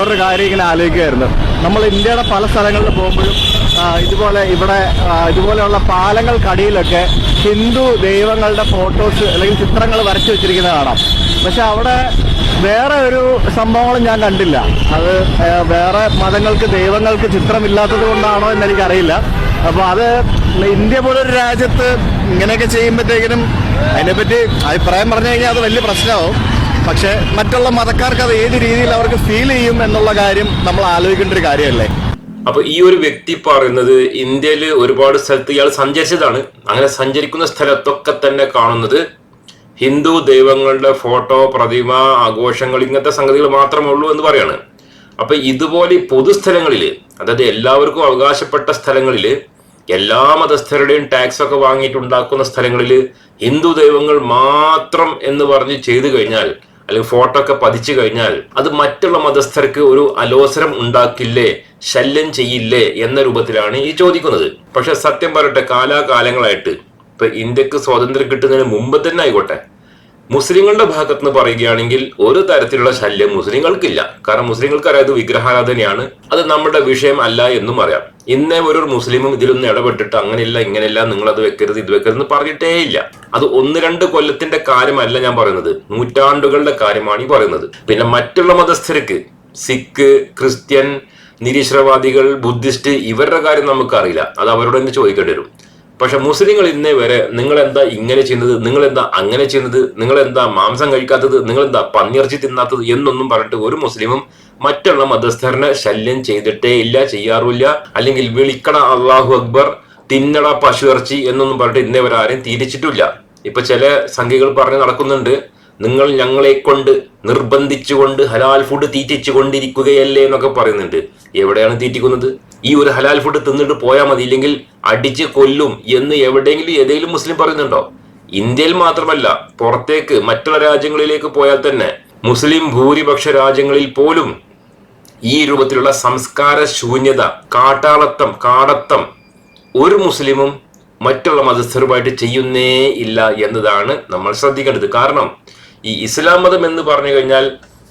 വേറൊരു കാര്യം ഇങ്ങനെ ആലോചിക്കുകയായിരുന്നു. നമ്മൾ ഇന്ത്യയുടെ പല സ്ഥലങ്ങളിൽ പോകുമ്പോഴും ഇതുപോലെ ഇവിടെ ഇതുപോലെയുള്ള പാലങ്ങൾക്കടിയിലൊക്കെ ഹിന്ദു ദൈവങ്ങളുടെ ഫോട്ടോസ് അല്ലെങ്കിൽ ചിത്രങ്ങൾ വരച്ചു വെച്ചിരിക്കുന്നത് കാണാം. പക്ഷെ അവിടെ വേറെ ഒരു സംഭവങ്ങളും ഞാൻ കണ്ടില്ല. അത് വേറെ മതങ്ങൾക്ക് ദൈവങ്ങൾക്ക് ചിത്രമില്ലാത്തത് കൊണ്ടാണോ എന്ന് എനിക്കറിയില്ല. അപ്പോൾ അത് ഇന്ത്യ പോലൊരു രാജ്യത്ത് ഇങ്ങനെയൊക്കെ ചെയ്യുമ്പോഴത്തേക്കിനും അതിനെപ്പറ്റി അഭിപ്രായം പറഞ്ഞു കഴിഞ്ഞാൽ അത് വലിയ പ്രശ്നമാവും. പക്ഷെ മറ്റുള്ള മതക്കാർക്ക് അത് ഏത് രീതിയിൽ അവർക്ക് ഫീൽ ചെയ്യും എന്നുള്ള കാര്യം നമ്മൾ ആലോചിക്കേണ്ട ഒരു കാര്യമല്ലേ? അപ്പൊ ഈ ഒരു വ്യക്തി പറയുന്നത് ഇന്ത്യയിൽ ഒരുപാട് സ്ഥലത്ത് ഇയാൾ സഞ്ചരിച്ചതാണ്. അങ്ങനെ സഞ്ചരിക്കുന്ന സ്ഥലത്തൊക്കെ തന്നെ കാണുന്നത് ഹിന്ദു ദൈവങ്ങളുടെ ഫോട്ടോ പ്രതിമ ആഘോഷങ്ങൾ ഇങ്ങനത്തെ സംഗതികൾ മാത്രമേ ഉള്ളൂ എന്ന് പറയാണ്. അപ്പൊ ഇതുപോലെ പൊതുസ്ഥലങ്ങളിൽ അതായത് എല്ലാവർക്കും അവകാശപ്പെട്ട സ്ഥലങ്ങളിൽ എല്ലാ മതസ്ഥരുടെയും ടാക്സ് ഒക്കെ വാങ്ങിയിട്ടുണ്ടാക്കുന്ന സ്ഥലങ്ങളിൽ ഹിന്ദു ദൈവങ്ങൾ മാത്രം എന്ന് പറഞ്ഞ് ചെയ്തു കഴിഞ്ഞാൽ അല്ലെങ്കിൽ ഫോട്ടോ ഒക്കെ പതിച്ചു കഴിഞ്ഞാൽ അത് മറ്റുള്ള മതസ്ഥർക്ക് ഒരു അലോസരം ഉണ്ടാക്കില്ലേ ശല്യം ചെയ്യില്ലേ എന്ന രൂപത്തിലാണ് ഈ ചോദിക്കുന്നത്. പക്ഷെ സത്യം പറയട്ടെ കാലാകാലങ്ങളായിട്ട് ഇപ്പൊ ഇന്ത്യയ്ക്ക് സ്വാതന്ത്ര്യം കിട്ടുന്നതിന് മുമ്പ് തന്നെ ആയിക്കോട്ടെ. മുസ്ലിങ്ങളുടെ ഭാഗത്ത് നിന്ന് പറയുകയാണെങ്കിൽ ഒരു തരത്തിലുള്ള ശല്യം മുസ്ലിങ്ങൾക്കില്ല. കാരണം മുസ്ലിങ്ങൾക്ക് അറിയാതെ വിഗ്രഹാരാധനയാണ്. അത് നമ്മുടെ വിഷയം അല്ല എന്നും അറിയാം. ഇന്നേ ഒരു മുസ്ലിമും ഇതിലൊന്നും ഇടപെട്ടിട്ട് അങ്ങനെയില്ല ഇങ്ങനെയില്ല നിങ്ങൾ അത് വെക്കരുത് ഇത് വെക്കരുത് എന്ന് പറഞ്ഞിട്ടേ ഇല്ല. അത് ഒന്ന് രണ്ട് കൊല്ലത്തിന്റെ കാര്യമല്ല ഞാൻ പറയുന്നത്. നൂറ്റാണ്ടുകളുടെ കാര്യമാണ് ഈ പറയുന്നത്. പിന്നെ മറ്റുള്ള മതസ്ഥർക്ക് സിഖ് ക്രിസ്ത്യൻ നിരീശ്വരവാദികൾ ബുദ്ധിസ്റ്റ് ഇവരുടെ കാര്യം നമുക്കറിയില്ല. അത് അവരോട് തന്നെ ചോദിക്കേണ്ടി വരും. പക്ഷെ മുസ്ലിങ്ങൾ ഇന്നേ വരെ നിങ്ങൾ എന്താ ഇങ്ങനെ ചെയ്യുന്നത്? നിങ്ങൾ എന്താ അങ്ങനെ ചെയ്യുന്നത്? നിങ്ങൾ എന്താ മാംസം കഴിക്കാത്തത്? നിങ്ങൾ എന്താ പന്നിയിറച്ചി തിന്നാത്തത്? എന്നൊന്നും പറഞ്ഞിട്ട് ഒരു മുസ്ലിമും മറ്റുള്ള മതസ്ഥരനെ ശല്യം ചെയ്തിട്ടേ ഇല്ല ചെയ്യാറുമില്ല. അല്ലെങ്കിൽ വിളിക്കണ അള്ളാഹു അക്ബർ തിന്നട പശു ഇറച്ചി എന്നൊന്നും പറഞ്ഞിട്ട് ഇന്നേ വരെ ആരെയും തിരിച്ചിട്ടില്ല. ഇപ്പൊ ചില സംഖ്യകൾ പറഞ്ഞ് നടക്കുന്നുണ്ട്. നിങ്ങൾ ഞങ്ങളെ കൊണ്ട് നിർബന്ധിച്ചുകൊണ്ട് ഹലാൽ ഫുഡ് തീറ്റിച്ചു കൊണ്ടിരിക്കുകയല്ലേ എന്നൊക്കെ പറയുന്നുണ്ട്. എവിടെയാണ് തീറ്റിക്കുന്നത്? ഈ ഒരു ഹലാൽ ഫുഡ് തിന്നിട്ട് പോയാൽ മതി. ഇല്ലെങ്കിൽ അടിച്ച് കൊല്ലും എന്ന് എവിടെയെങ്കിലും ഏതെങ്കിലും മുസ്ലിം പറയുന്നുണ്ടോ? ഇന്ത്യയിൽ മാത്രമല്ല പുറത്തേക്ക് മറ്റുള്ള രാജ്യങ്ങളിലേക്ക് പോയാൽ തന്നെ മുസ്ലിം ഭൂരിപക്ഷ രാജ്യങ്ങളിൽ പോലും ഈ രൂപത്തിലുള്ള സംസ്കാര ശൂന്യത കാട്ടാളത്തം കാടത്തം ഒരു മുസ്ലിമും മറ്റുള്ള മതസ്ഥരുമായിട്ട് ചെയ്യുന്നേ ഇല്ല എന്നതാണ് നമ്മൾ ശ്രദ്ധിക്കേണ്ടത്. കാരണം ഈ ഇസ്ലാം മതം എന്ന് പറഞ്ഞു കഴിഞ്ഞാൽ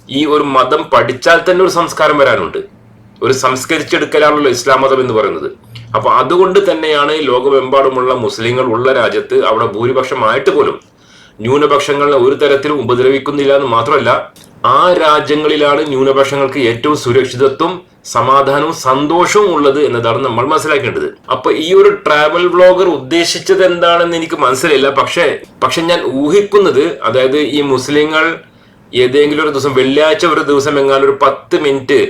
ഈ ഒരു മതം പഠിച്ചാൽ തന്നെ ഒരു സംസ്കാരം വരാനുണ്ട്. ഒരു സംസ്കരിച്ചെടുക്കലാണല്ലോ ഇസ്ലാം മതം എന്ന് പറയുന്നത്. അപ്പൊ അതുകൊണ്ട് തന്നെയാണ് ലോകമെമ്പാടുമുള്ള മുസ്ലിങ്ങൾ ഉള്ള രാജ്യത്ത് അവിടെ ഭൂരിപക്ഷമായിട്ട് പോലും ന്യൂനപക്ഷങ്ങളെ ഒരു തരത്തിലും ഉപദ്രവിക്കുന്നില്ല എന്ന് മാത്രമല്ല ആ രാജ്യങ്ങളിലാണ് ന്യൂനപക്ഷങ്ങൾക്ക് ഏറ്റവും സുരക്ഷിതത്വം സമാധാനവും സന്തോഷവും ഉള്ളത് എന്നതാണ് നമ്മൾ മനസ്സിലാക്കേണ്ടത്. അപ്പൊ ഈ ഒരു ട്രാവൽ വ്ളോഗർ ഉദ്ദേശിച്ചത് എന്താണെന്ന് എനിക്ക് മനസ്സിലായില്ല. പക്ഷേ പക്ഷെ ഞാൻ ഊഹിക്കുന്നത് അതായത് ഈ മുസ്ലിങ്ങൾ ഏതെങ്കിലും ഒരു ദിവസം വെള്ളിയാഴ്ച ഒരു ദിവസം എങ്ങാനും ഒരു പത്ത് മിനിറ്റ്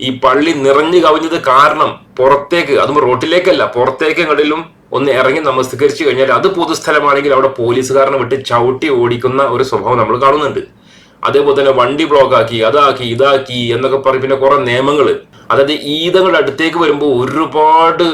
ഈ പള്ളി നിറഞ്ഞു കവിഞ്ഞത് കാരണം പുറത്തേക്ക് അതും റോട്ടിലേക്കല്ല പുറത്തേക്ക് എങ്ങോട്ടിലും ഒന്ന് ഇറങ്ങി നമസ്കരിച്ചു കഴിഞ്ഞാൽ അത് പൊതുസ്ഥലമാണെങ്കിൽ അവിടെ പോലീസുകാരനെ വിട്ട് ചവിട്ടി ഓടിക്കുന്ന ഒരു സ്വഭാവം നമ്മൾ കാണുന്നുണ്ട്. അതേപോലെ തന്നെ വണ്ടി ബ്ലോക്ക് ആക്കി അതാക്കി ഇതാക്കി എന്നൊക്കെ പറഞ്ഞ് പിന്നെ കുറെ നിയമങ്ങൾ അതായത് ഈദങ്ങളുടെ അടുത്തേക്ക് വരുമ്പോൾ ഒരുപാട്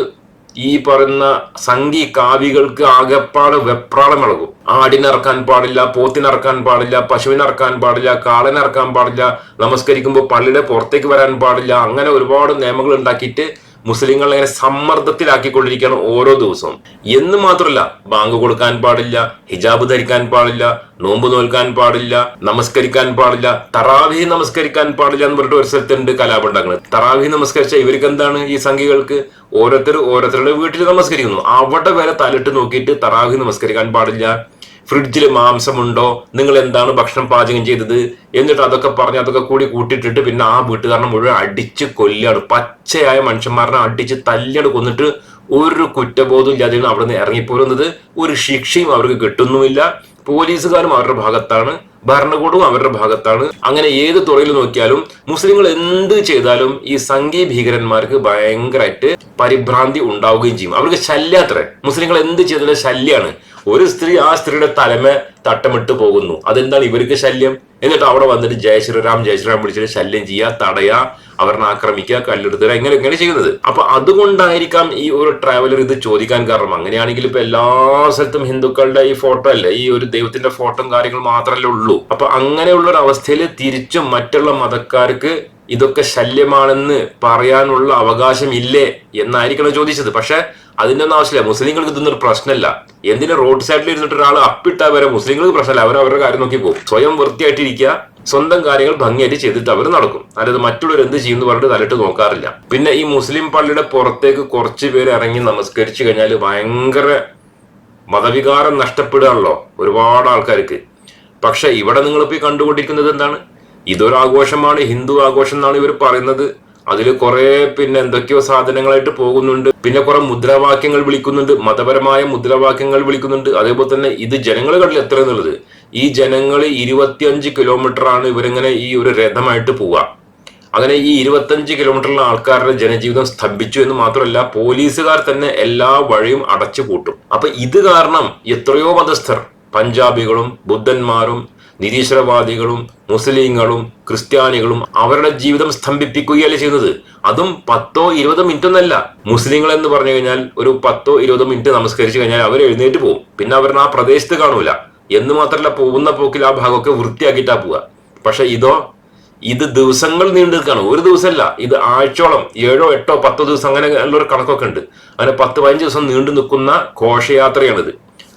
ഈ പറയുന്ന സംഘി കാവികൾക്ക് ആകെപ്പാട് വെപ്രാളം ഇളകും ആടിനിറക്കാൻ പാടില്ല പോത്തിനിറക്കാൻ പാടില്ല പശുവിനിറക്കാൻ പാടില്ല കാളനിറക്കാൻ പാടില്ല നമസ്കരിക്കുമ്പോൾ പള്ളിയുടെ പുറത്തേക്ക് വരാൻ പാടില്ല അങ്ങനെ ഒരുപാട് നിയമങ്ങൾ ഉണ്ടാക്കിയിട്ട് മുസ്ലിങ്ങളെ സമ്മർദ്ദത്തിലാക്കിക്കൊണ്ടിരിക്കുകയാണ് ഓരോ ദിവസവും. എന്ന് മാത്രമല്ല ബാങ്ക് കൊടുക്കാൻ പാടില്ല ഹിജാബ് ധരിക്കാൻ പാടില്ല നോമ്പ് നോൽക്കാൻ പാടില്ല നമസ്കരിക്കാൻ പാടില്ല തറാവി നമസ്കരിക്കാൻ പാടില്ല എന്ന് പറഞ്ഞിട്ട് ഒരു സ്ഥലത്തുണ്ട് കലാപുണ്ടാക്കുന്നത് തറാവി നമസ്കരിച്ച ഇവർക്ക് എന്താണ് ഈ സംഘികൾക്ക് ഓരോരുത്തർ ഓരോരുത്തരുടെ വീട്ടിൽ നമസ്കരിക്കുന്നു. അവിടെ വരെ തലിട്ട് നോക്കിയിട്ട് തറാവി നമസ്കരിക്കാൻ പാടില്ല. ഫ്രിഡ്ജിൽ മാംസമുണ്ടോ? നിങ്ങൾ എന്താണ് ഭക്ഷണം പാചകം ചെയ്തത്? എന്നിട്ട് അതൊക്കെ പറഞ്ഞ് അതൊക്കെ കൂടി കൂട്ടിയിട്ടിട്ട് പിന്നെ ആ വീട്ടുകാരനെ മുഴുവൻ അടിച്ച് കൊല്ലാണ് പച്ചയായ മനുഷ്യന്മാരനെ അടിച്ച് തല്ലിയാണ് കൊന്നിട്ട് ഒരു കുറ്റബോധം ഇല്ലാതെയാണ് അവിടെ നിന്ന് ഇറങ്ങിപ്പോരുന്നത്. ഒരു ശിക്ഷയും അവർക്ക് കിട്ടുന്നുമില്ല. പോലീസുകാരും അവരുടെ ഭാഗത്താണ്. ഭരണകൂടവും അവരുടെ ഭാഗത്താണ്. അങ്ങനെ ഏത് തുറയിൽ നോക്കിയാലും മുസ്ലിങ്ങൾ എന്ത് ചെയ്താലും ഈ സംഘീയ ഭീകരന്മാർക്ക് ഭയങ്കരമായിട്ട് പരിഭ്രാന്തി ഉണ്ടാവുകയും ചെയ്യും. അവർക്ക് ശല്യാത്ര. മുസ്ലിങ്ങൾ എന്ത് ചെയ്താലും ശല്യാണ്. ഒരു സ്ത്രീ ആ സ്ത്രീയുടെ തലമ തട്ടമിട്ട് പോകുന്നു. അതെന്താണ് ഇവർക്ക് ശല്യം? എന്നിട്ട് അവിടെ വന്നിട്ട് ജയ ശ്രീറാം ജയ ശ്രീറാം വിളിച്ചിട്ട് ശല്യം ചെയ്യുക തടയുക അവരെ ആക്രമിക്കുക കല്ലെടുത്തുക ഇങ്ങനെ ഇങ്ങനെ ചെയ്യുന്നത്. അപ്പൊ അതുകൊണ്ടായിരിക്കാം ഈ ഒരു ട്രാവലർ ഇത് ചോദിക്കാൻ കാരണം. അങ്ങനെയാണെങ്കിൽ ഇപ്പൊ എല്ലാ സ്ഥലത്തും ഹിന്ദുക്കളുടെ ഈ ഫോട്ടോ അല്ലേ? ഈ ഒരു ദൈവത്തിന്റെ ഫോട്ടോയും കാര്യങ്ങൾ മാത്രമല്ലേ ഉള്ളൂ. അപ്പൊ അങ്ങനെയുള്ള ഒരു അവസ്ഥയിൽ തിരിച്ചും മറ്റുള്ള മതക്കാർക്ക് ഇതൊക്കെ ശല്യമാണെന്ന് പറയാനുള്ള അവകാശം ഇല്ലേ എന്നായിരിക്കണം ചോദിച്ചത്. പക്ഷെ അതിന്റെ ഒന്നും ആവശ്യമില്ല. മുസ്ലിങ്ങൾക്ക് ഇതൊന്നും ഒരു പ്രശ്നമല്ല. എന്തിനാ റോഡ് സൈഡിൽ ഇരുന്നിട്ട് ഒരാൾ അപ്പിട്ടാ വരെ മുസ്ലിങ്ങൾക്ക് പ്രശ്നമല്ല. അവർ അവരുടെ കാര്യം നോക്കി പോകും. സ്വയം വൃത്തിയായിട്ടിരിക്കുക. സ്വന്തം കാര്യങ്ങൾ ഭംഗിയായിട്ട് ചെയ്തിട്ട് അവർ നടക്കും. അതായത് മറ്റുള്ളവർ എന്ത് ചെയ്യുന്നു പറഞ്ഞിട്ട് തലയിട്ട് നോക്കാറില്ല. പിന്നെ ഈ മുസ്ലിം പള്ളിയുടെ പുറത്തേക്ക് കുറച്ച് പേര് ഇറങ്ങി നമസ്കരിച്ചു കഴിഞ്ഞാൽ ഭയങ്കര മതവികാരം നഷ്ടപ്പെടുകയാണല്ലോ ഒരുപാട് ആൾക്കാർക്ക്. പക്ഷെ ഇവിടെ നിങ്ങൾ പോയി കണ്ടുകൊണ്ടിരിക്കുന്നത് എന്താണ്? ഇതൊരു ആഘോഷമാണ് ഹിന്ദു ആഘോഷം എന്നാണ് ഇവർ പറയുന്നത്. അതിൽ കുറെ പിന്നെ എന്തൊക്കെയോ സാധനങ്ങളായിട്ട് പോകുന്നുണ്ട്. പിന്നെ കുറെ മുദ്രാവാക്യങ്ങൾ വിളിക്കുന്നുണ്ട്. മതപരമായ മുദ്രാവാക്യങ്ങൾ വിളിക്കുന്നുണ്ട്. അതേപോലെ തന്നെ ഇത് ജനങ്ങൾ കണ്ടില്ല എത്ര എന്നുള്ളത്. ഈ ജനങ്ങൾ ഇരുപത്തിയഞ്ച് കിലോമീറ്റർ ആണ് ഇവരിങ്ങനെ ഈ ഒരു രഥമായിട്ട് പോവുക. അങ്ങനെ ഈ ഇരുപത്തഞ്ച് കിലോമീറ്ററിലുള്ള ആൾക്കാരുടെ ജനജീവിതം സ്തംഭിച്ചു എന്ന് മാത്രമല്ല പോലീസുകാർ തന്നെ എല്ലാ വഴിയും അടച്ചു പൂട്ടും അപ്പൊ ഇത് കാരണം എത്രയോ മതസ്ഥർ പഞ്ചാബികളും ബുദ്ധന്മാരും നിരീശ്വരവാദികളും മുസ്ലിങ്ങളും ക്രിസ്ത്യാനികളും അവരുടെ ജീവിതം സ്തംഭിപ്പിക്കുകയല്ല ചെയ്യുന്നത്? അതും പത്തോ ഇരുപതോ മിനിറ്റ് ഒന്നല്ല മുസ്ലിങ്ങൾ എന്ന് പറഞ്ഞു കഴിഞ്ഞാൽ ഒരു പത്തോ ഇരുപതോ മിനിറ്റ് നമസ്കരിച്ചു കഴിഞ്ഞാൽ അവർ എഴുന്നേറ്റ് പോകും. പിന്നെ അവരുടെ ആ പ്രദേശത്ത് കാണൂല. എന്ന് മാത്രമല്ല പോകുന്ന പോക്കിൽ ആ ഭാഗമൊക്കെ വൃത്തിയാക്കിയിട്ടാ പോവുക. പക്ഷെ ഇതോ ഇത് ദിവസങ്ങൾ നീണ്ടു നിൽക്കുകയാണ് ഒരു ദിവസമല്ല ഇത് ആഴ്ചയോളം ഏഴോ എട്ടോ പത്തോ ദിവസം അങ്ങനെ നല്ലൊരു കണക്കൊക്കെ ഉണ്ട്. അങ്ങനെ പത്ത് പതിനഞ്ച് ദിവസം നീണ്ടു നിൽക്കുന്ന ഘോഷയാത്രയാണിത്.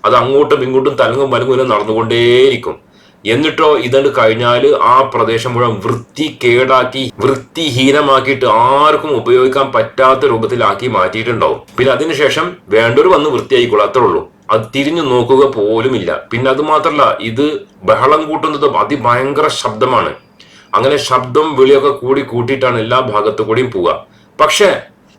അത് അങ്ങോട്ടും ഇങ്ങോട്ടും തലങ്ങും വലങ്ങും നടന്നുകൊണ്ടേയിരിക്കും. എന്നിട്ടോ ഇതണ്ട് കഴിഞ്ഞാൽ ആ പ്രദേശം മുഴുവൻ വൃത്തി കേടാക്കി വൃത്തിഹീനമാക്കിയിട്ട് ആർക്കും ഉപയോഗിക്കാൻ പറ്റാത്ത രൂപത്തിലാക്കി മാറ്റിയിട്ടുണ്ടാവും. പിന്നെ അതിനുശേഷം വേണ്ടൊരു വന്ന് വൃത്തിയായിക്കോളൂ അത്രേ ഉള്ളൂ. അത് തിരിഞ്ഞു നോക്കുക പോലുമില്ല. പിന്നെ അത് മാത്രമല്ല ഇത് ബഹളം കൂട്ടുന്നത് അതിഭയങ്കര ശബ്ദമാണ്. അങ്ങനെ ശബ്ദം വിളിയൊക്കെ കൂടി കൂട്ടിയിട്ടാണ് എല്ലാ ഭാഗത്തു കൂടിയും പോവുക. പക്ഷേ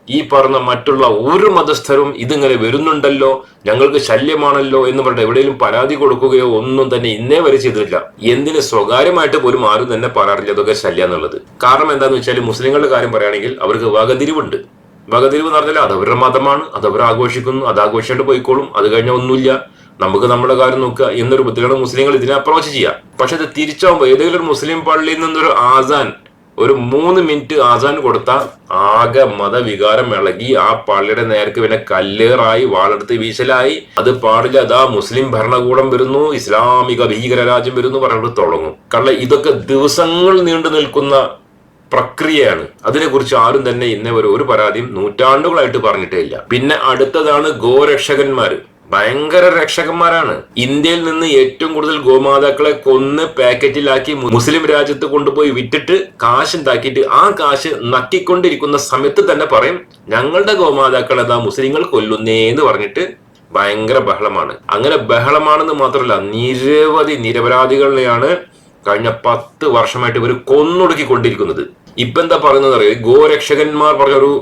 ഈ പറഞ്ഞ മറ്റുള്ള ഒരു മതസ്ഥരും ഇതിങ്ങനെ വരുന്നുണ്ടല്ലോ ഞങ്ങൾക്ക് ശല്യമാണല്ലോ എന്ന് പറഞ്ഞിട്ട് എവിടെയും പരാതി കൊടുക്കുകയോ ഒന്നും തന്നെ ഇന്നേ വരെ ചെയ്തിട്ടില്ല. എന്തിന് സ്വകാര്യമായിട്ട് പോലും ആരും തന്നെ പറയാറില്ല ഇതൊക്കെ ശല്യം എന്നുള്ളത്. കാരണം എന്താണെന്ന് വെച്ചാൽ മുസ്ലിങ്ങളുടെ കാര്യം പറയുകയാണെങ്കിൽ അവർക്ക് വകതിരിവുണ്ട്. വകതിരിവ് എന്ന് പറഞ്ഞാൽ അത് അവരുടെ മതമാണ് അത് അവർ ആഘോഷിക്കുന്നു അത് ആഘോഷിച്ചിട്ട് പോയിക്കോളും അത് കഴിഞ്ഞാൽ ഒന്നുമില്ല. നമുക്ക് നമ്മുടെ കാര്യം നോക്കുക എന്നൊരു ബുദ്ധിയാണ് മുസ്ലിങ്ങൾ ഇതിനെ അപ്രോച്ച് ചെയ്യുക. പക്ഷെ അത് തിരിച്ചാവുമ്പോൾ ഏതെങ്കിലും ഒരു മുസ്ലിം പള്ളിയിൽ നിന്നൊരു ആസാൻ ഒരു മൂന്ന് മിനിറ്റ് ആസാൻ കൊടുത്ത ആകെ മതവികാരം ഇളകി ആ പള്ളിയുടെ നേർക്ക് പിന്നെ കല്ലേറായി വാളെടുത്ത് വീശലായി. അത് പാടില്ല അതാ മുസ്ലിം ഭരണകൂടം വരുന്നു ഇസ്ലാമിക ഭീകരരാജ്യം വരുന്നു പറഞ്ഞിട്ട് തുടങ്ങും. കാരണം ഇതൊക്കെ ദിവസങ്ങൾ നീണ്ടു നിൽക്കുന്ന പ്രക്രിയയാണ്. അതിനെക്കുറിച്ച് ആരും തന്നെ ഇന്നേ ഒരു പരാതിയും നൂറ്റാണ്ടുകളായിട്ട് പറഞ്ഞിട്ടേ ഇല്ല. പിന്നെ അടുത്തതാണ് ഗോരക്ഷകന്മാര്. ഭയങ്കര രക്ഷകന്മാരാണ്. ഇന്ത്യയിൽ നിന്ന് ഏറ്റവും കൂടുതൽ ഗോമാതാക്കളെ കൊന്ന് പാക്കറ്റിലാക്കി മുസ്ലിം രാജ്യത്ത് കൊണ്ടുപോയി വിറ്റിട്ട് കാശ് ഉണ്ടാക്കിയിട്ട് ആ കാശ് നക്കിക്കൊണ്ടിരിക്കുന്ന സമയത്ത് തന്നെ പറയും ഞങ്ങളുടെ ഗോമാതാക്കളെ അതാ മുസ്ലിങ്ങൾ കൊല്ലുന്നേ എന്ന് പറഞ്ഞിട്ട് ഭയങ്കര ബഹളമാണ്. അങ്ങനെ ബഹളമാണെന്ന് മാത്രമല്ല നിരവധി നിരപരാധികളെയാണ് കഴിഞ്ഞ പത്ത് വർഷമായിട്ട് ഇവർ കൊന്നൊടുക്കിക്കൊണ്ടിരിക്കുന്നത്. ഇപ്പൊ എന്താ പറയുന്നത് അറിയോ ഗോരക്ഷകന്മാർ പറഞ്ഞ ഒരു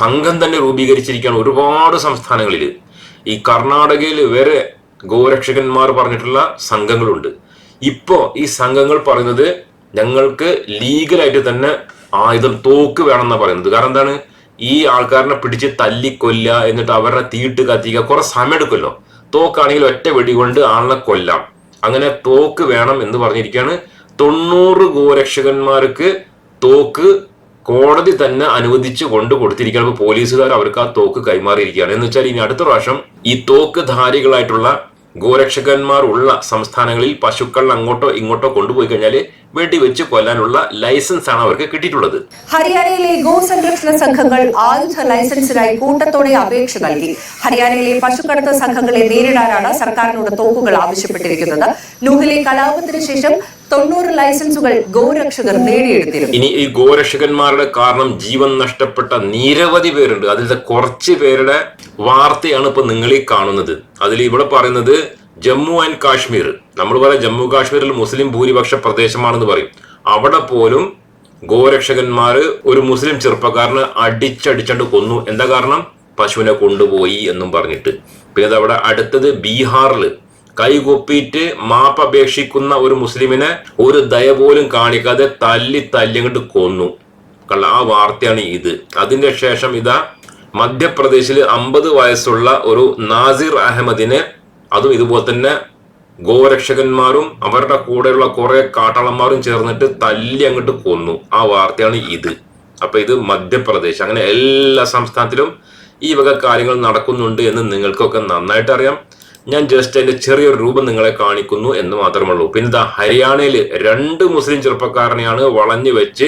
സംഘം തന്നെ രൂപീകരിച്ചിരിക്കുകയാണ് ഒരുപാട് സംസ്ഥാനങ്ങളിൽ ഈ കർണാടകയിൽ വരെ ഗോരക്ഷകന്മാർ പറഞ്ഞിട്ടുള്ള സംഘങ്ങളുണ്ട്. ഇപ്പോ ഈ സംഘങ്ങൾ പറയുന്നത് ഞങ്ങൾക്ക് ലീഗലായിട്ട് തന്നെ ആയുധം തോക്ക് വേണമെന്നാ പറയുന്നത്. കാരണം എന്താണ്? ഈ ആൾക്കാരനെ പിടിച്ച് തല്ലിക്കൊല്ല എന്നിട്ട് അവരുടെ തീട്ട് കത്തിക്കുക കുറെ സമയം എടുക്കുമല്ലോ തോക്കാണെങ്കിൽ ഒറ്റ വെടി കൊണ്ട് ആളിനെ കൊല്ലാം. അങ്ങനെ തോക്ക് വേണം എന്ന് പറഞ്ഞിരിക്കുകയാണ്. തൊണ്ണൂറ് ഗോരക്ഷകന്മാർക്ക് തോക്ക് കോടതി തന്നെ അനുവദിച്ചു കൊണ്ടു കൊടുത്തിരിക്കുകയാണ്. അപ്പോൾ പോലീസുകാർ അവർക്ക് ആ തോക്ക് കൈമാറിയിരിക്കുകയാണ്. എന്ന് വെച്ചാൽ ഇനി അടുത്ത പ്രാവശ്യം ഈ തോക്ക് ധാരികളായിട്ടുള്ള ഗോരക്ഷകന്മാർ ഉള്ള സംസ്ഥാനങ്ങളിൽ പശുക്കൾ അങ്ങോട്ടോ ഇങ്ങോട്ടോ കൊണ്ടുപോയി കഴിഞ്ഞാൽ വെടിവെച്ച് കൊല്ലാനുള്ള ലൈസൻസ് ആണ് അവർക്ക് കിട്ടിയിട്ടുള്ളത്. ഹരിയാനയിലെ ഗോ സംരക്ഷണ സംഘങ്ങൾ ആയുധ ലൈസൻസിനായി കൂട്ടത്തോടെ അപേക്ഷ നൽകി. ഹരിയാനയിലെ പശുക്കടത്ത് സംഘങ്ങളെ നേരിടാനാണ് സർക്കാരിനോട് തോക്കുകൾ ആവശ്യപ്പെട്ടിരിക്കുന്നത്. നൂഹിലെ കലാപത്തിന് ശേഷം തൊണ്ണൂറ് ലൈസൻസുകൾ ഗോരക്ഷകർ നേടിയെടുത്തിരുന്നു. ഇനി ഈ ഗോരക്ഷകന്മാരുടെ കാരണം ജീവൻ നഷ്ടപ്പെട്ട നിരവധി പേരുണ്ട്. അതിലത്തെ കുറച്ച് പേരുടെ വാർത്തയാണ് ഇപ്പൊ നിങ്ങൾ ഈ കാണുന്നത്. അതിൽ ഇവിടെ പറയുന്നത് ജമ്മു ആൻഡ് കാശ്മീർ. നമ്മൾ പറയാം ജമ്മു കാശ്മീരിൽ മുസ്ലിം ഭൂരിപക്ഷ പ്രദേശമാണെന്ന് പറയും. അവിടെ പോലും ഗോരക്ഷകന്മാര് ഒരു മുസ്ലിം ചെറുപ്പക്കാരന് അടിച്ചടിച്ചണ്ട് കൊന്നു. എന്താ കാരണം? പശുവിനെ കൊണ്ടുപോയി എന്നും പറഞ്ഞിട്ട്. പിന്നെ അവിടെ അടുത്തത് ബീഹാറിൽ കൈകൊപ്പിയിട്ട് മാപ്പ് അപേക്ഷിക്കുന്ന ഒരു മുസ്ലിമിനെ ഒരു ദയ പോലും കാണിക്കാതെ തല്ലി തല്ലിങ്ങോട്ട് കൊന്നു. കള്ള ആ വാർത്തയാണ് ഇത്. അതിന്റെ ശേഷം ഇതാ മധ്യപ്രദേശിൽ അമ്പത് വയസ്സുള്ള ഒരു നാസിർ അഹമ്മദിനെ അതും ഇതുപോലെ തന്നെ ഗോരക്ഷകന്മാരും അവരുടെ കൂടെയുള്ള കുറെ കാട്ടാളന്മാരും ചേർന്നിട്ട് തല്ലി അങ്ങോട്ട് കൊന്നു. ആ വാർത്തയാണ് ഇത്. അപ്പൊ ഇത് മധ്യപ്രദേശ്. അങ്ങനെ എല്ലാ സംസ്ഥാനത്തിലും ഈ വക കാര്യങ്ങൾ നടക്കുന്നുണ്ട് എന്ന് നിങ്ങൾക്കൊക്കെ നന്നായിട്ട് അറിയാം. ഞാൻ ജസ്റ്റ് അതിന്റെ ചെറിയൊരു രൂപം നിങ്ങളെ കാണിക്കുന്നു എന്ന് മാത്രമേ ഉള്ളൂ പിന്നെ ഇതാ ഹരിയാനയിൽ രണ്ട് മുസ്ലിം ചെറുപ്പക്കാരനെയാണ് വളഞ്ഞു വെച്ച്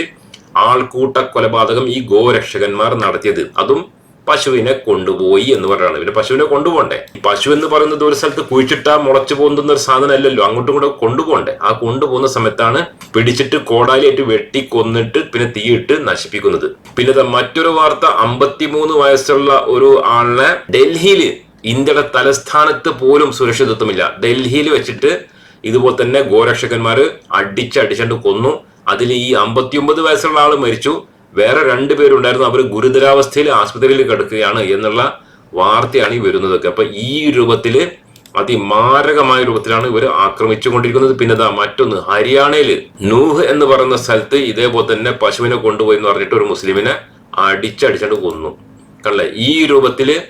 ആൾക്കൂട്ട കൊലപാതകം ഈ ഗോരക്ഷകന്മാർ നടത്തിയത്. അതും പശുവിനെ കൊണ്ടുപോയി എന്ന് പറയുകയാണ് പിന്നെ പശുവിനെ കൊണ്ടുപോകണ്ടേ? പശു എന്ന് പറയുന്നത് ഒരു സ്ഥലത്ത് കുഴിച്ചിട്ടാ മുളച്ചു പോകുന്ന ഒരു സാധനം അല്ലല്ലോ അങ്ങോട്ടും കൂടെ കൊണ്ടുപോകണ്ടേ? ആ കൊണ്ടുപോകുന്ന സമയത്താണ് പിടിച്ചിട്ട് കോടാലിയായിട്ട് വെട്ടി കൊന്നിട്ട് പിന്നെ തീയിട്ട് നശിപ്പിക്കുന്നത്. പിന്നെ മറ്റൊരു വാർത്ത അമ്പത്തിമൂന്ന് വയസ്സുള്ള ഒരു ആളിനെ ഡൽഹിയിൽ ഇന്ത്യയുടെ തലസ്ഥാനത്ത് പോലും സുരക്ഷിതത്വമില്ല. ഡൽഹിയിൽ വെച്ചിട്ട് ഇതുപോലെ തന്നെ ഗോരക്ഷകന്മാർ അടിച്ചടിച്ചണ്ട് കൊന്നു. അതിൽ ഈ അമ്പത്തിയൊമ്പത് വയസ്സുള്ള ആൾ മരിച്ചു. വേറെ രണ്ടു പേരുണ്ടായിരുന്നു. അവർ ഗുരുതരാവസ്ഥയിൽ ആസ്പത്രിയിൽ കിടക്കുകയാണ് എന്നുള്ള വാർത്തയാണ് ഈ വരുന്നതൊക്കെ. അപ്പൊ ഈ രൂപത്തിൽ അതിമാരകമായ രൂപത്തിലാണ് ഇവർ ആക്രമിച്ചുകൊണ്ടിരിക്കുന്നത്. പിന്നെ ഇതാ മറ്റൊന്ന് ഹരിയാനയിൽ നൂഹ് എന്ന് പറയുന്ന സ്ഥലത്ത് ഇതേപോലെ തന്നെ പശുവിനെ കൊണ്ടുപോയി എന്ന് പറഞ്ഞിട്ട് ഒരു മുസ്ലിമിനെ അടിച്ചടിച്ചണ്ട് കൊന്നു. കണ്ടല്ലേ? ഈ രൂപത്തിൽ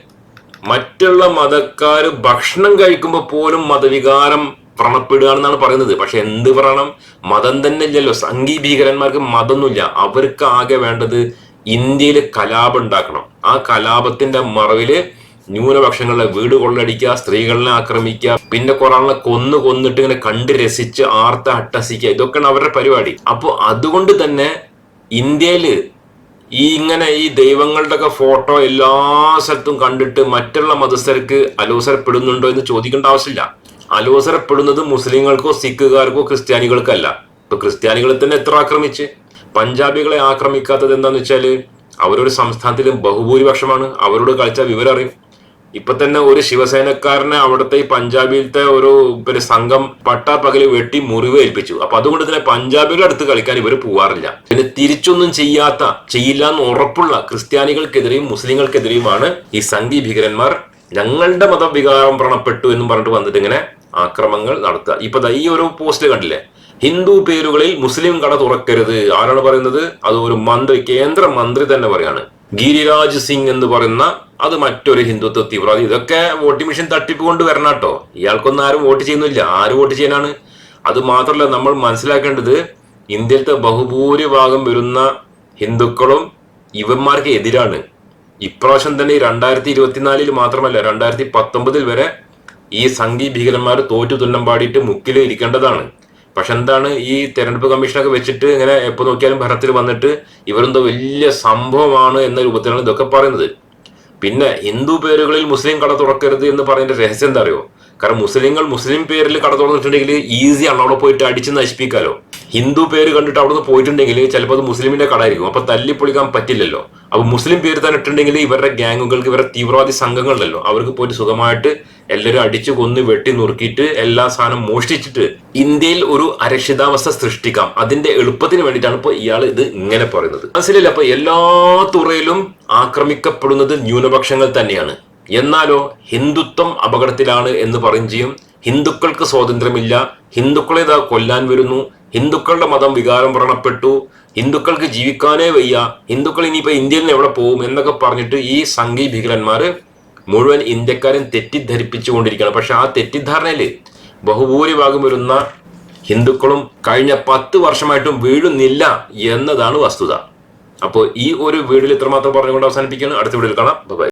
മറ്റുള്ള മതക്കാർ ഭക്ഷണം കഴിക്കുമ്പോൾ പോലും മതവികാരം വ്രണപ്പെടുകയാണെന്നാണ് പറയുന്നത്. പക്ഷെ എന്ത് വ്രണം? മതം തന്നെ ഇല്ലല്ലോ സംഘീ ഭീകരന്മാർക്ക് മതമൊന്നുമില്ല. അവർക്ക് ആകെ വേണ്ടത് ഇന്ത്യയിൽ കലാപം ഉണ്ടാക്കണം. ആ കലാപത്തിന്റെ മറവിൽ ന്യൂനപക്ഷങ്ങളുടെ വീട് കൊള്ളടിക്കുക സ്ത്രീകളെ ആക്രമിക്കുക പിന്നെ കൊറോണ കൊന്നു കൊന്നിട്ട് ഇങ്ങനെ കണ്ട് രസിച്ച് ആർത്ത അട്ടസിക്കുക ഇതൊക്കെയാണ് അവരുടെ പരിപാടി. അപ്പോൾ അതുകൊണ്ട് തന്നെ ഇന്ത്യയിൽ ഈ ഇങ്ങനെ ഈ ദൈവങ്ങളുടെ ഒക്കെ ഫോട്ടോ എല്ലാ സ്ഥലത്തും കണ്ടിട്ട് മറ്റുള്ള മതസ്ഥർക്ക് അലോസരപ്പെടുന്നുണ്ടോ എന്ന് ചോദിക്കേണ്ട ആവശ്യമില്ല. അലോസരപ്പെടുന്നത് മുസ്ലിങ്ങൾക്കോ സിഖുകാർക്കോ ക്രിസ്ത്യാനികൾക്കല്ല. ഇപ്പൊ ക്രിസ്ത്യാനികളെ തന്നെ എത്ര ആക്രമിച്ച്? പഞ്ചാബികളെ ആക്രമിക്കാത്തത് എന്താന്ന് വെച്ചാൽ അവരൊരു സംസ്ഥാനത്തിലും ബഹുഭൂരിപക്ഷമാണ്. അവരോട് കളിച്ച വിവരം അറിയും. ഇപ്പൊ തന്നെ ഒരു ശിവസേനക്കാരനെ അവിടുത്തെ ഈ പഞ്ചാബിലത്തെ ഒരു പിന്നെ സംഘം പട്ടാപ്പകൽ വെട്ടി മുറിവേൽപ്പിച്ചു അപ്പൊ അതുകൊണ്ട് തന്നെ പഞ്ചാബികളുടെ അടുത്ത് കളിക്കാൻ ഇവർ പോവാറില്ല. പിന്നെ തിരിച്ചൊന്നും ചെയ്യാത്ത ചെയ്യില്ല എന്ന് ഉറപ്പുള്ള ക്രിസ്ത്യാനികൾക്കെതിരെയും മുസ്ലിങ്ങൾക്കെതിരെയുമാണ് ഈ സംഘി ഭീകരന്മാർ ഞങ്ങളുടെ മതവികാരം വ്രണപ്പെട്ടു എന്നും പറഞ്ഞിട്ട് വന്നിട്ട് ഇങ്ങനെ ആക്രമങ്ങൾ നടത്തുക. ഇപ്പൊ ഈ ഒരു പോസ്റ്റ് കണ്ടില്ലേ? ഹിന്ദു പേരുകളിൽ മുസ്ലിം കട തുറക്കരുത്. ആരാണ് പറയുന്നത്? അത് ഒരു മന്ത്രി കേന്ദ്ര മന്ത്രി തന്നെ പറയാണ്. ഗിരിരാജ് സിംഗ് എന്ന് പറയുന്ന അത് മറ്റൊരു ഹിന്ദുത്വ തീവ്രവാദി. ഇതൊക്കെ വോട്ടിംഗ് മെഷീൻ തട്ടിപ്പ് കൊണ്ട് വരണം കേട്ടോ. ഇയാൾക്കൊന്നും ആരും വോട്ട് ചെയ്യുന്നില്ല. ആര് വോട്ട് ചെയ്യാനാണ്? അത് മാത്രമല്ല നമ്മൾ മനസ്സിലാക്കേണ്ടത് ഇന്ത്യയിലത്തെ ബഹുഭൂരിഭാഗം വരുന്ന ഹിന്ദുക്കളും ഇവന്മാർക്ക് എതിരാണ്. ഇപ്രാവശ്യം തന്നെ രണ്ടായിരത്തി ഇരുപത്തിനാലിൽ മാത്രമല്ല രണ്ടായിരത്തി പത്തൊമ്പതിൽ വരെ ഈ സംഘി ഭീകരന്മാർ തോറ്റു തുന്നം പാടിയിട്ട് മുക്കിൽ ഇരിക്കേണ്ടതാണ്. പക്ഷെ എന്താണ് ഈ തെരഞ്ഞെടുപ്പ് കമ്മീഷനൊക്കെ വെച്ചിട്ട് ഇങ്ങനെ എപ്പോ നോക്കിയാലും ഭരണത്തിൽ വന്നിട്ട് ഇവരെന്തോ വലിയ സംഭവമാണ് എന്ന രൂപത്തിലാണ് ഇതൊക്കെ പറയുന്നത്. പിന്നെ ഹിന്ദു പേരുകളിൽ മുസ്ലിം കട തുറക്കരുത് എന്ന് പറയുന്ന രഹസ്യം എന്താ അറിയോ? കാരണം മുസ്ലിങ്ങൾ മുസ്ലിം പേരിൽ കട തുറന്നിട്ടുണ്ടെങ്കിൽ ഈസിയാണ് അവിടെ പോയിട്ട് അടിച്ച് നശിപ്പിക്കാലോ. ഹിന്ദു പേര് കണ്ടിട്ട് അവിടെ നിന്ന് പോയിട്ടുണ്ടെങ്കിൽ ചിലപ്പോൾ അത് മുസ്ലിമിന്റെ കടായിരിക്കും അപ്പൊ തല്ലിപ്പൊളിക്കാൻ പറ്റില്ലല്ലോ. അപ്പൊ മുസ്ലിം പേര് തന്നെ ഇട്ടുണ്ടെങ്കിൽ ഇവരുടെ ഗ്യാങ്ങുകൾക്ക് ഇവരുടെ തീവ്രവാദി സംഘങ്ങളുണ്ടല്ലോ. അവർക്ക് പോയിട്ട് സുഖമായിട്ട് എല്ലാവരും അടിച്ചു കൊന്ന് വെട്ടി നുറുക്കിയിട്ട് എല്ലാ സാധനം മോഷ്ടിച്ചിട്ട് ഇന്ത്യയിൽ ഒരു അരക്ഷിതാവസ്ഥ സൃഷ്ടിക്കാം. അതിന്റെ എളുപ്പത്തിന് വേണ്ടിയിട്ടാണ് ഇപ്പൊ ഇയാൾ ഇത് ഇങ്ങനെ പറയുന്നത്. മനസ്സിലല്ല അപ്പൊ എല്ലാ തുറയിലും ആക്രമിക്കപ്പെടുന്നത് ന്യൂനപക്ഷങ്ങൾ തന്നെയാണ്. എന്നാലോ ഹിന്ദുത്വം അപകടത്തിലാണ് എന്ന് പറയും ചെയ്യും ഹിന്ദുക്കൾക്ക് സ്വാതന്ത്ര്യമില്ല ഹിന്ദുക്കളെ ഇതാ കൊല്ലാൻ വരുന്നു ഹിന്ദുക്കളുടെ മതം വികാരം വ്രണപ്പെട്ടു ഹിന്ദുക്കൾക്ക് ജീവിക്കാനേ വയ്യ ഹിന്ദുക്കൾ ഇനിയിപ്പോൾ ഇന്ത്യയിൽ നിന്ന് എവിടെ പോകും എന്നൊക്കെ പറഞ്ഞിട്ട് ഈ സംഘീ ഭീകരന്മാർ മുഴുവൻ ഇന്ത്യക്കാരും തെറ്റിദ്ധരിപ്പിച്ചുകൊണ്ടിരിക്കുകയാണ്. പക്ഷെ ആ തെറ്റിദ്ധാരണയിൽ ബഹുഭൂരിഭാഗം വരുന്ന ഹിന്ദുക്കളും കഴിഞ്ഞ പത്ത് വർഷമായിട്ടും വീഴുന്നില്ല എന്നതാണ് വസ്തുത. അപ്പോൾ ഈ ഒരു വീഡിയോയിൽ ഇത്രമാത്രം പറഞ്ഞുകൊണ്ട് അവസാനിപ്പിക്കുകയാണ്. അടുത്ത വീഡിയോയിൽ കാണാം. ബൈ